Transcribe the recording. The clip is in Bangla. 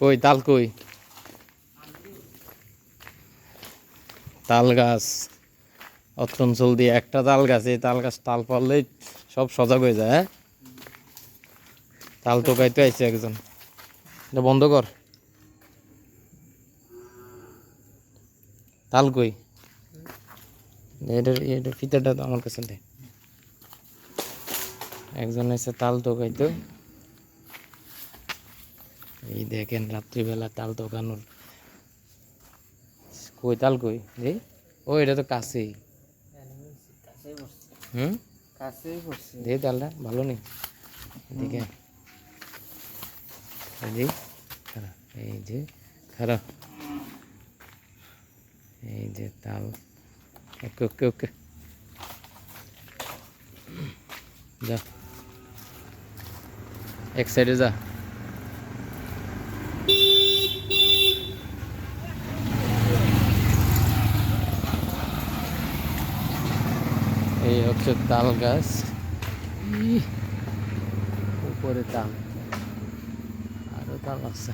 কই, তাল কই? তাল গাছ। অত অঞ্চল দিয়ে একটা তাল গাছ, এই তাল গাছ তাল পারলেই সব সজাগ হয়ে যায় হ্যাঁ? তাল টোকাইতে আইছে একজন। এটা বন্ধ কর। তাল কই? এটার এটার ফিতাটা তো আমার কাছে একজন এসে তাল টোকাইতো এই দেখেন রাত্রিবেলা তাল টোকানোর কই তাল কই? রে ও, এটা তো কাছেই। হুম? দে তালটা, ভালো নেই এই এই যে খারাপ এই যে তাল। ওকে ওকে ওকে। যা। এক সাইডে যা। এই হচ্ছে তাল গাছ। উপরে তাল। আরও তাল আছে।